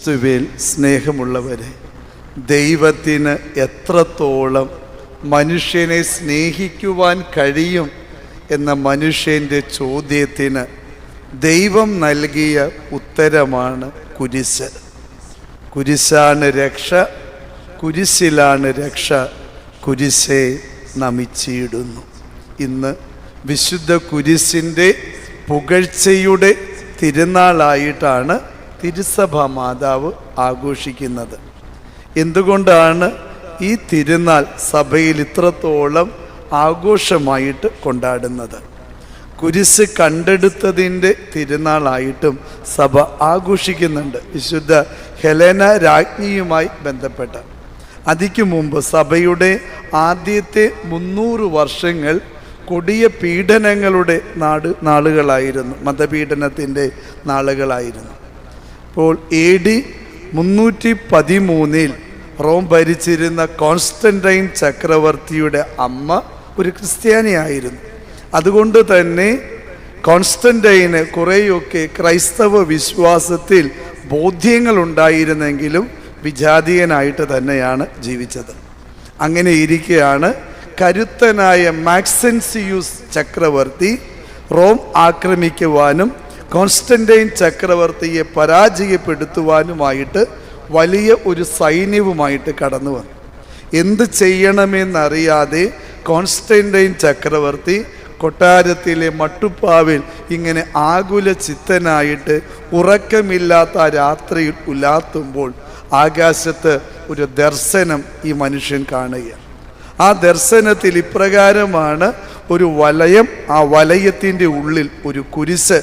ക്രിസ്തുവിൽ സ്നേഹമുള്ളവരെ ദൈവത്തിന് എത്രത്തോളം മനുഷ്യനെ സ്നേഹിക്കുവാൻ കഴിയും എന്ന മനുഷ്യന്റെ ചോദ്യത്തിന് ദൈവം നൽകിയ ഉത്തരമാണ് കുരിശ്. കുരിശാണ് രക്ഷ കുരിശിലാണ് രക്ഷ കുരിശെ നമിച്ചിടുന്നു ഇന്ന് വിശുദ്ധ കുരിശിന്റെ പുകഴ്ചയുടെ തിരുനാളായിട്ടാണ് തിരുസഭ മാതാവ് ആഘോഷിക്കുന്നത്. എന്തുകൊണ്ടാണ് ഈ തിരുനാൾ സഭയിൽ ഇത്രത്തോളം ആഘോഷമായിട്ട് കൊണ്ടാടുന്നത്? കുരിശ് കണ്ടെടുത്തതിന്റെ തിരുനാളായിട്ടും സഭ ആഘോഷിക്കുന്നുണ്ട്. വിശുദ്ധ ഹെലേന രാജ്ഞിയുമായി ബന്ധപ്പെട്ട. അതിക്കു മുമ്പ് സഭയുടെ ആദ്യത്തെ മുന്നൂറ് വർഷങ്ങൾ കൊടിയ പീഡനങ്ങളുടെ നാട് നാളുകളായിരുന്നു മതപീഡനത്തിന്റെ നാളുകളായിരുന്നു. അപ്പോൾ എ ഡി മുന്നൂറ്റി പതിമൂന്നിൽ റോം ഭരിച്ചിരുന്ന കോൺസ്റ്റന്റൈൻ ചക്രവർത്തിയുടെ അമ്മ ഒരു ക്രിസ്ത്യാനിയായിരുന്നു. അതുകൊണ്ട് തന്നെ കോൺസ്റ്റന്റൈന് കുറേയൊക്കെ ക്രൈസ്തവ വിശ്വാസത്തിൽ ബോധ്യങ്ങൾ ഉണ്ടായിരുന്നെങ്കിലും വിജാതീയനായിട്ട് തന്നെയാണ് ജീവിച്ചത്. അങ്ങനെ ഇരിക്കെയാണ് കരുത്തനായ മാക്സൻസിയൂസ് ചക്രവർത്തി റോം ആക്രമിക്കുവാനും കോൺസ്റ്റന്റൈൻ ചക്രവർത്തിയെ പരാജയപ്പെടുത്തുവാനുമായിട്ട് വലിയ ഒരു സൈന്യവുമായിട്ട് കടന്നു വന്നു. എന്ത് ചെയ്യണമെന്നറിയാതെ കോൺസ്റ്റന്റൈൻ ചക്രവർത്തി കൊട്ടാരത്തിലെ മട്ടുപ്പാവിൽ ഇങ്ങനെ ആകുല ചിത്തനായിട്ട് ഉറക്കമില്ലാത്ത രാത്രിയിൽ ഉലാത്തുമ്പോൾ ആകാശത്ത് ഒരു ദർശനം ഈ മനുഷ്യൻ കാണുകയാണ്. ആ ദർശനത്തിൽ ഇപ്രകാരമാണ് ഒരു വലയം ആ വലയത്തിന്റെ ഉള്ളിൽ ഒരു കുരിശ്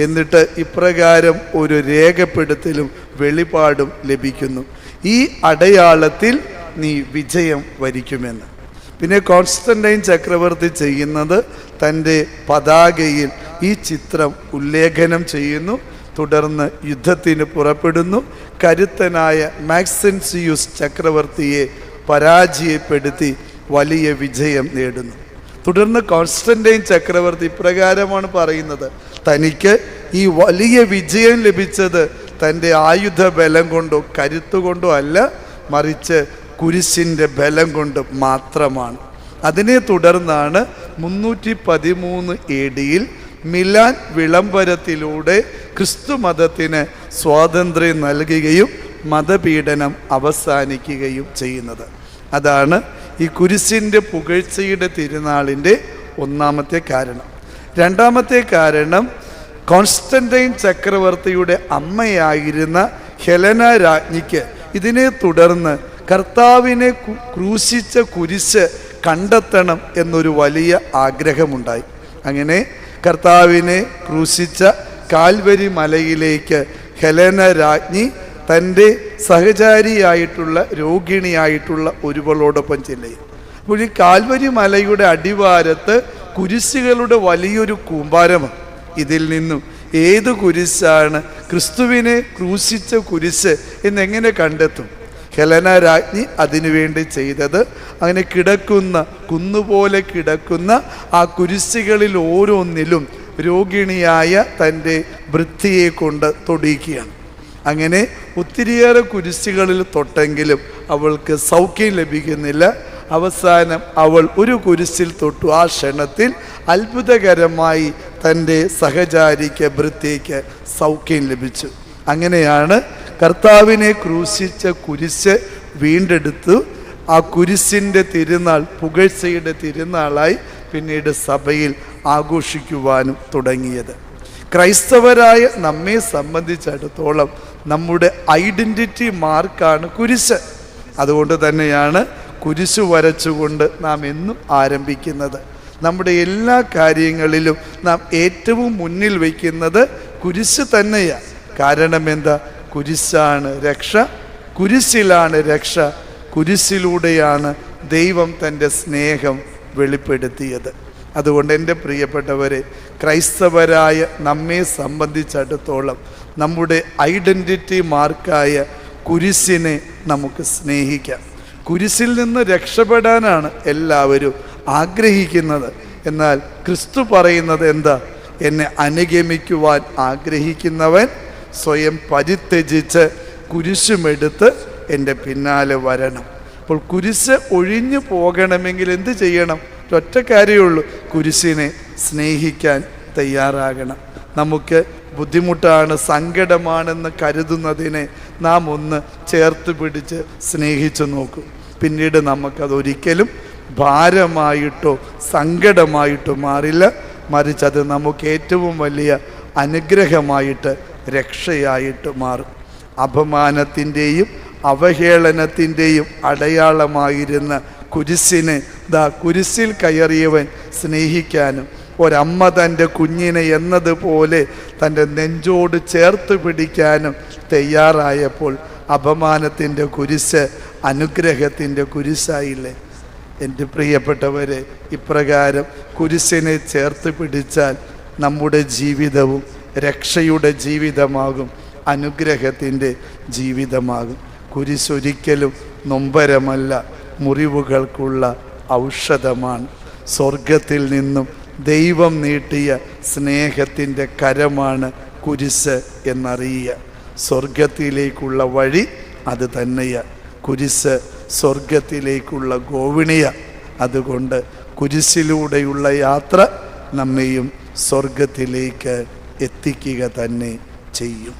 എന്നിട്ട് ഇപ്രകാരം ഒരു രേഖപ്പെടുത്തലും വെളിപാടും ലഭിക്കുന്നു. ഈ അടയാളത്തിൽ നീ വിജയം വരിക്കുമെന്ന്. പിന്നെ കോൺസ്റ്റന്റൈൻ ചക്രവർത്തി ചെയ്യുന്നത് തന്റെ പതാകയിൽ ഈ ചിത്രം ഉല്ലേഖനം ചെയ്യുന്നു. തുടർന്ന് യുദ്ധത്തിന് പുറപ്പെടുന്നു. കരുത്തനായ മാക്സൻസിയൂസ് ചക്രവർത്തിയെ പരാജയപ്പെടുത്തി വലിയ വിജയം നേടുന്നു. തുടർന്ന് കോൺസ്റ്റന്റൈൻ ചക്രവർത്തി ഇപ്രകാരമാണ് പറയുന്നത്. തനിക്ക് ഈ വലിയ വിജയം ലഭിച്ചത് തന്റെ ആയുധ ബലം കൊണ്ടോ കരുത്തുകൊണ്ടോ അല്ല മറിച്ച് കുരിശിന്റെ ബലം കൊണ്ട് മാത്രമാണ്. അതിനെ തുടർന്നാണ് മുന്നൂറ്റി പതിമൂന്ന് എ ഡിയിൽ മിലാൻ വിളംബരത്തിലൂടെ ക്രിസ്തു മതത്തിന് സ്വാതന്ത്ര്യം നൽകുകയും മതപീഡനം അവസാനിക്കുകയും ചെയ്യുന്നത്. അതാണ് ഈ കുരിശിന്റെ പുകഴ്ചയുടെ തിരുനാളിന്റെ ഒന്നാമത്തെ കാരണം. രണ്ടാമത്തെ കാരണം കോൺസ്റ്റന്റൈൻ ചക്രവർത്തിയുടെ അമ്മയായിരുന്ന ഹെലന രാജ്ഞിക്ക് ഇതിനെ തുടർന്ന് കർത്താവിനെ ക്രൂശിച്ച കുരിശ് കണ്ടെത്തണം എന്നൊരു വലിയ ആഗ്രഹമുണ്ടായി. അങ്ങനെ കർത്താവിനെ ക്രൂശിച്ച കാൽവരി മലയിലേക്ക് ഹെലന രാജ്ഞി തന്റെ സഹചാരിയായിട്ടുള്ള രോഗിണിയായിട്ടുള്ള ഒരുവളോടൊപ്പം ചെല്ലുകയും. അപ്പോൾ ഈ കാൽവരി മലയുടെ അടിവാരത്ത് കുരിശുകളുടെ വലിയൊരു കൂമ്പാരമാണ്. ഇതിൽ നിന്നും ഏത് കുരിശാണ് ക്രിസ്തുവിനെ ക്രൂശിച്ച കുരിശ് എന്നെങ്ങനെ കണ്ടെത്തും? ഹെലന രാജ്ഞി അതിനുവേണ്ടി ചെയ്തത് അങ്ങനെ കിടക്കുന്ന കുന്നുപോലെ കിടക്കുന്ന ആ കുരിശുകളിൽ ഓരോന്നിലും രോഗിണിയായ തന്റെ വൃത്തിയെ കൊണ്ട് തൊടിയിക്കുകയാണ്. അങ്ങനെ ഒത്തിരിയേറെ കുരിശുകളിൽ തൊട്ടെങ്കിലും അവൾക്ക് സൗഖ്യം ലഭിക്കുന്നില്ല. അവസാനം അവൾ ഒരു കുരിശിൽ തൊട്ടു. ആ ക്ഷണത്തിൽ അത്ഭുതകരമായി തന്റെ സഹചാരിക്ക് വൃത്തിക്ക് സൗഖ്യം ലഭിച്ചു. അങ്ങനെയാണ് കർത്താവിനെ ക്രൂശിച്ച കുരിശ് വീണ്ടെടുത്തു. ആ കുരിശിന്റെ തിരുനാൾ പുകഴ്ചയുടെ തിരുനാളായി പിന്നീട് സഭയിൽ ആഘോഷിക്കുവാനും തുടങ്ങിയത്. ക്രൈസ്തവരായ നമ്മെ സംബന്ധിച്ചിടത്തോളം നമ്മുടെ ഐഡന്റിറ്റി മാർക്കാണ് കുരിശ്. അതുകൊണ്ട് തന്നെയാണ് കുരിശ് വരച്ചുകൊണ്ട് നാം എന്നും ആരംഭിക്കുന്നത്. നമ്മുടെ എല്ലാ കാര്യങ്ങളിലും നാം ഏറ്റവും മുന്നിൽ വയ്ക്കുന്നത് കുരിശ് തന്നെയാണ് കാരണം എന്താ കുരിശാണ് രക്ഷ കുരിശിലാണ് രക്ഷ കുരിശിലൂടെയാണ് ദൈവം തന്റെ സ്നേഹം വെളിപ്പെടുത്തിയത്. അതുകൊണ്ട് എന്റെ പ്രിയപ്പെട്ടവരെ ക്രൈസ്തവരായ നമ്മെ സംബന്ധിച്ചിടത്തോളം നമ്മുടെ ഐഡന്റിറ്റി മാർക്കായ കുരിശിനെ നമുക്ക് സ്നേഹിക്കാം. കുരിശിൽ നിന്ന് രക്ഷപ്പെടാനാണ് എല്ലാവരും ആഗ്രഹിക്കുന്നത്. എന്നാൽ ക്രിസ്തു പറയുന്നത് എന്താ? എന്നെ അനുഗമിക്കുവാൻ ആഗ്രഹിക്കുന്നവൻ സ്വയം പരിത്യജിച്ച് കുരിശുമെടുത്ത് എന്റെ പിന്നാലെ വരണം. അപ്പോൾ കുരിശ് ഒഴിഞ്ഞു പോകണമെങ്കിൽ എന്ത് ചെയ്യണം? ഒറ്റ കാര്യമുള്ളൂ കുരിശിനെ സ്നേഹിക്കാൻ തയ്യാറാകണം. നമുക്ക് ബുദ്ധിമുട്ടാണ് സങ്കടമാണെന്ന് കരുതുന്നതിനെ നാം ഒന്ന് ചേർത്ത് പിടിച്ച് സ്നേഹിച്ചു നോക്കും. പിന്നീട് നമുക്കതൊരിക്കലും ഭാരമായിട്ടോ സങ്കടമായിട്ടോ മാറില്ല. മറിച്ച് അത് നമുക്ക് ഏറ്റവും വലിയ അനുഗ്രഹമായിട്ട് രക്ഷയായിട്ട് മാറും. അപമാനത്തിന്റെയും അവഹേളനത്തിന്റെയും അടയാളമായിരുന്ന കുരിശിനെ ദാ കുരിശിൽ കയറിയവൻ സ്നേഹിക്കാനും ഒരമ്മ തന്റെ കുഞ്ഞിനെ എന്നതുപോലെ തന്റെ നെഞ്ചോട് ചേർത്ത് പിടിക്കാനും തയ്യാറായപ്പോൾ അപമാനത്തിന്റെ കുരിശ് അനുഗ്രഹത്തിന്റെ കുരിശായില്ലേ? എന്റെ പ്രിയപ്പെട്ടവരെ ഇപ്രകാരം കുരിശിനെ ചേർത്ത് പിടിച്ചാൽ നമ്മുടെ ജീവിതവും രക്ഷയുടെ ജീവിതമാകും അനുഗ്രഹത്തിന്റെ ജീവിതമാകും. കുരിശൊരിക്കലും നൊമ്പരമല്ല മുറിവുകൾക്കുള്ള ഔഷധമാണ്. സ്വർഗത്തിൽ നിന്നും ദൈവം നീട്ടിയ സ്നേഹത്തിന്റെ കരമാണ് കുരിശ് എന്നറിയുക. സ്വർഗത്തിലേക്കുള്ള വഴി അത് തന്നെയാണ് കുരിശ് സ്വർഗത്തിലേക്കുള്ള ഗോവിണിയ. അതുകൊണ്ട് കുരിശിലൂടെയുള്ള യാത്ര നമ്മെയും സ്വർഗത്തിലേക്ക് എത്തിക്കുക തന്നെ ചെയ്യും.